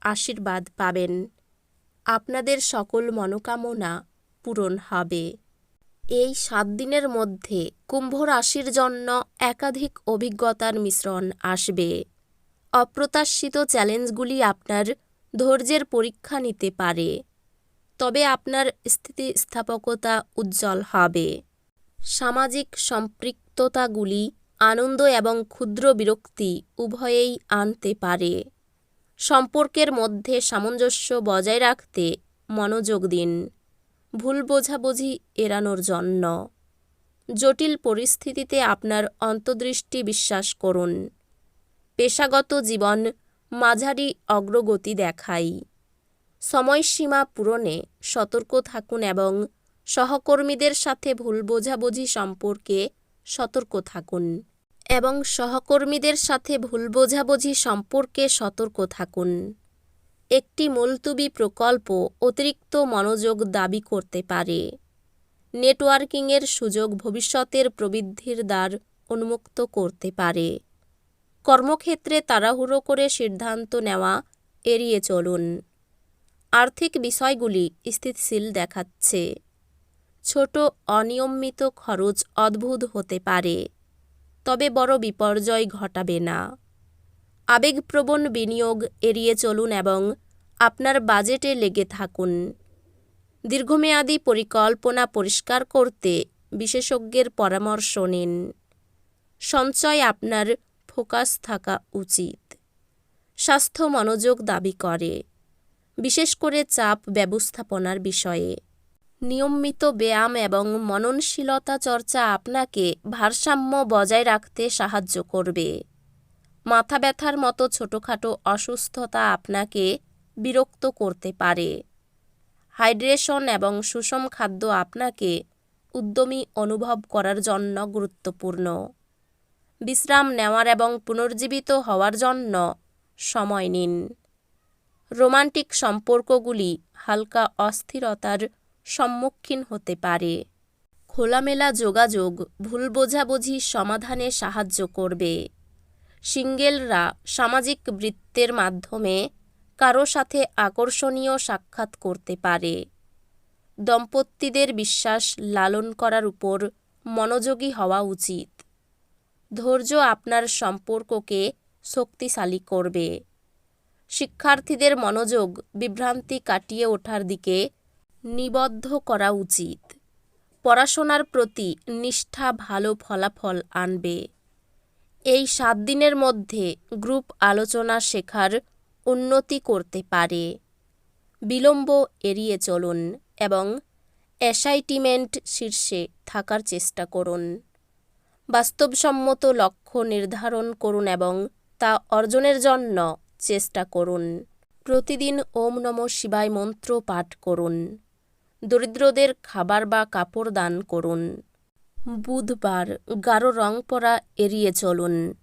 আশীর্বাদ পাবেন। আপনাদের সকল মনোকামনা পূরণ হবে। এই সাত দিনের মধ্যে কুম্ভ রাশির জন্য একাধিক অভিজ্ঞতার মিশ্রণ আসবে। অপ্রত্যাশিত চ্যালেঞ্জগুলি আপনার ধৈর্যের পরীক্ষা নিতে পারে। তবে আপনার স্থিতিস্থাপকতা উজ্জ্বল হবে। সামাজিক সম্পৃক্ততাগুলি আনন্দ এবং ক্ষুদ্র বিরক্তি উভয়েই আনতে পারে। সম্পর্কের মধ্যে সামঞ্জস্য বজায় রাখতে মনোযোগ দিন। ভুল বোঝাবুঝি এড়ানোর জন্য। জটিল পরিস্থিতিতে আপনার অন্তর্দৃষ্টি বিশ্বাস করুন। পেশাগত জীবন মাঝারি অগ্রগতি দেখাই সময়সীমা পূরণে সতর্ক থাকুন এবং সহকর্মীদের সাথে ভুল বোঝাবুঝি সম্পর্কে সতর্ক থাকুন। এবং সহকর্মীদের সাথে ভুল বোঝাবুঝি সম্পর্কে সতর্ক থাকুন। একটি মুলতুবি প্রকল্প অতিরিক্ত মনোযোগ দাবি করতে পারে। নেটওয়ার্কিংয়ের সুযোগ ভবিষ্যতের প্রবৃদ্ধির দ্বার উন্মুক্ত করতে পারে। কর্মক্ষেত্রে তাড়াহুড়ো করে সিদ্ধান্ত নেওয়া এড়িয়ে চলুন। আর্থিক বিষয়গুলি স্থিতিশীল দেখাচ্ছে। ছোট অনিয়মিত খরচ অদ্ভুত হতে পারে। তবে বড় বিপর্যয় ঘটাবে না। আবেগপ্রবণ বিনিয়োগ এড়িয়ে চলুন এবং আপনার বাজেটে লেগে থাকুন। দীর্ঘমেয়াদী পরিকল্পনা পরিষ্কার করতে বিশেষজ্ঞের পরামর্শ নিন। সঞ্চয় আপনার ফোকাস থাকা উচিত। স্বাস্থ্য মনোযোগ দাবি করে, বিশেষ করে চাপ ব্যবস্থাপনার বিষয়ে। নিয়মিত ব্যায়াম এবং মননশীলতা চর্চা আপনাকে ভারসাম্য বজায় রাখতে সাহায্য করবে। মাথা ব্যথার মতো ছোটোখাটো অসুস্থতা আপনাকে বিরক্ত করতে পারে। হাইড্রেশন এবং সুষম খাদ্য আপনাকে উদ্যমী অনুভব করার জন্য গুরুত্বপূর্ণ। বিশ্রাম নেওয়ার এবং পুনর্জীবিত হওয়ার জন্য সময় নিন। রোমান্টিক সম্পর্কগুলি হালকা অস্থিরতার সম্মুখীন হতে পারে। খোলামেলা যোগাযোগ ভুল বোঝাবুঝি সমাধানে সাহায্য করবে। সিঙ্গেলরা সামাজিক বৃত্তের মাধ্যমে কারও সাথে আকর্ষণীয় সাক্ষাৎ করতে পারে। দম্পতিদের বিশ্বাস লালন করার উপর মনোযোগী হওয়া উচিত। ধৈর্য আপনার সম্পর্ককে শক্তিশালী করবে। শিক্ষার্থীদের মনোযোগ বিভ্রান্তি কাটিয়ে ওঠার দিকে নিবদ্ধ করা উচিত। পড়াশোনার প্রতি নিষ্ঠা ভালো ফলাফল আনবে। এই সাত দিনের মধ্যে গ্রুপ আলোচনা শেখার উন্নতি করতে পারে। বিলম্ব এড়িয়ে চলুন এবং অ্যাসাইটিমেন্ট শীর্ষে থাকার চেষ্টা করুন। বাস্তবসম্মত লক্ষ্য নির্ধারণ করুন এবং তা অর্জনের জন্য চেষ্টা করুন। প্রতিদিন ওম নম শিবায় মন্ত্র পাঠ করুন। দরিদ্রদের খাবার বা কাপড় দান করুন। বুধবার গাঢ় রং পরা এড়িয়ে চলুন।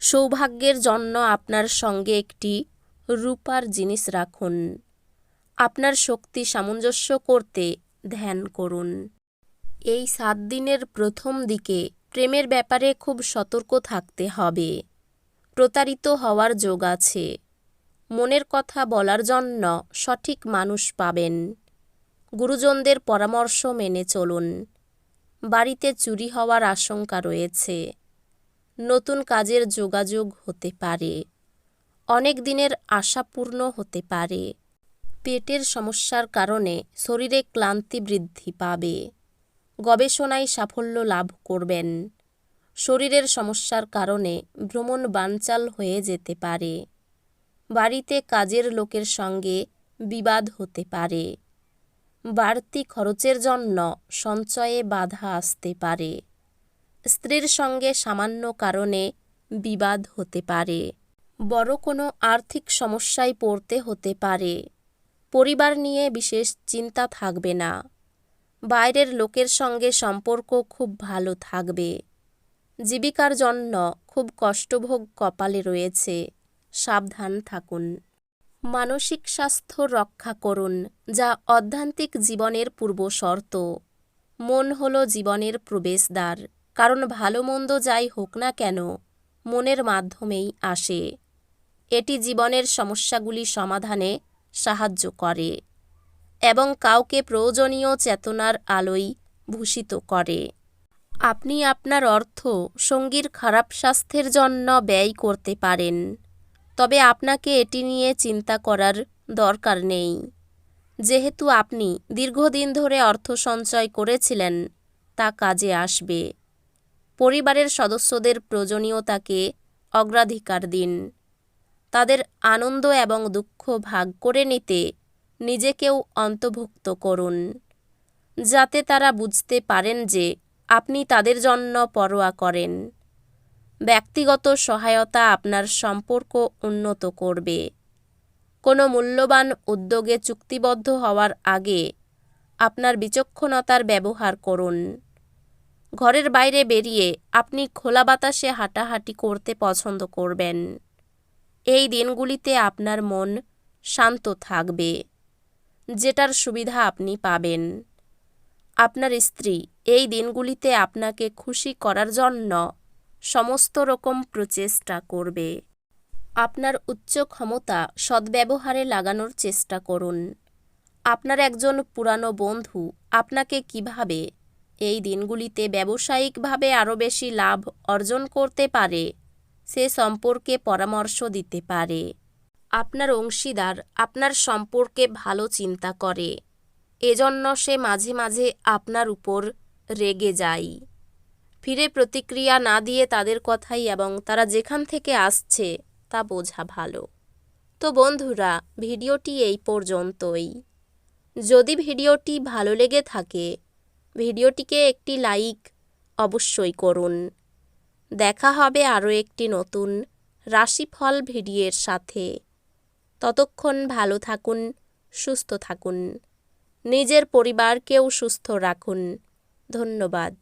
সৌভাগ্যের জন্য আপনার সঙ্গে একটি রূপার জিনিস রাখুন। আপনার শক্তি সামঞ্জস্য করতে ধ্যান করুন। এই সাত দিনের প্রথম দিকে প্রেমের ব্যাপারে খুব সতর্ক থাকতে হবে। প্রতারিত হওয়ার যোগ আছে। মনের কথা বলার জন্য সঠিক মানুষ পাবেন। গুরুজনদের পরামর্শ মেনে চলুন। বাড়িতে চুরি হওয়ার আশঙ্কা রয়েছে। নতুন কাজের যোগাযোগ হতে পারে। অনেক দিনের আশাপূর্ণ হতে পারে। পেটের সমস্যার কারণে শরীরে ক্লান্তি বৃদ্ধি পাবে। গবেষণায় সাফল্য লাভ করবেন। শরীরের সমস্যার কারণে ভ্রমণ বানচাল হয়ে যেতে পারে। বাড়িতে কাজের লোকের সঙ্গে বিবাদ হতে পারে। বাড়তি খরচের জন্য সঞ্চয়ে বাধা আসতে পারে। স্ত্রীর সঙ্গে সামান্য কারণে বিবাদ হতে পারে। বড় কোনো আর্থিক সমস্যায় পড়তে হতে পারে। পরিবার নিয়ে বিশেষ চিন্তা থাকবে না। বাইরের লোকের সঙ্গে সম্পর্ক খুব ভালো থাকবে। জীবিকার জন্য খুব কষ্টভোগ কপালে রয়েছে। সাবধান থাকুন। মানসিক স্বাস্থ্য রক্ষা করুন, যা অধ্যান্তিক জীবনের পূর্বশর্ত মন হল জীবনের প্রবেশদ্বার, কারণ ভালো মন্দ যাই হোক না কেন, মনের মাধ্যমেই আসে। এটি জীবনের সমস্যাগুলি সমাধানে সাহায্য করে এবং কাউকে প্রয়োজনীয় চেতনার আলোয় ভূষিত করে। আপনি আপনার অর্থ সঙ্গীর খারাপ স্বাস্থ্যের জন্য ব্যয় করতে পারেন। তবে আপনাকে এটি নিয়ে চিন্তা করার দরকার নেই। যেহেতু আপনি দীর্ঘদিন ধরে অর্থ সঞ্চয় করেছিলেন, তা কাজে আসবে। পরিবারের সদস্যদের প্রয়োজনীয়তাকে অগ্রাধিকার দিন। তাদের আনন্দ এবং দুঃখ ভাগ করে নিতে নিজেকেও অন্তর্ভুক্ত করুন, যাতে তারা বুঝতে পারেন যে আপনি তাদের জন্য পরোয়া করেন। ব্যক্তিগত সহায়তা আপনার সম্পর্ক উন্নত করবে। কোনো মূল্যবান উদ্যোগে চুক্তিবদ্ধ হওয়ার আগে আপনার বিচক্ষণতার ব্যবহার করুন। ঘরের বাইরে বেরিয়ে আপনি খোলা বাতাসে হাঁটাহাঁটি করতে পছন্দ করবেন। এই দিনগুলিতে আপনার মন শান্ত থাকবে, যেটার সুবিধা আপনি পাবেন। আপনার স্ত্রী এই দিনগুলিতে আপনাকে খুশি করার জন্য সমস্ত রকম প্রচেষ্টা করবে। আপনার উচ্চ ক্ষমতা সদ্ব্যবহারে লাগানোর চেষ্টা করুন। আপনার একজন পুরানো বন্ধু আপনাকে কীভাবে এই দিনগুলিতে ব্যবসায়িকভাবে আরও বেশি লাভ অর্জন করতে পারে, সে সম্পর্কে পরামর্শ দিতে পারে। আপনার অংশীদার আপনার সম্পর্কে ভালো চিন্তা করে, এজন্য সে মাঝে মাঝে আপনার উপর রেগে যায়। ফিরে প্রতিক্রিয়া না দিয়ে তাদের কথাই এবং তারা যেখান থেকে আসছে তা বোঝা ভালো। তো বন্ধুরা, ভিডিওটি এই পর্যন্তই। যদি ভিডিওটি ভালো লেগে থাকে, ভিডিওটিকে একটি লাইক অবশ্যই করুন। দেখা হবে আরও একটি নতুন রাশিফল ভিডিওর সাথে। ততক্ষণ ভালো থাকুন, সুস্থ থাকুন। নিজের পরিবারকেও সুস্থ রাখুন। ধন্যবাদ।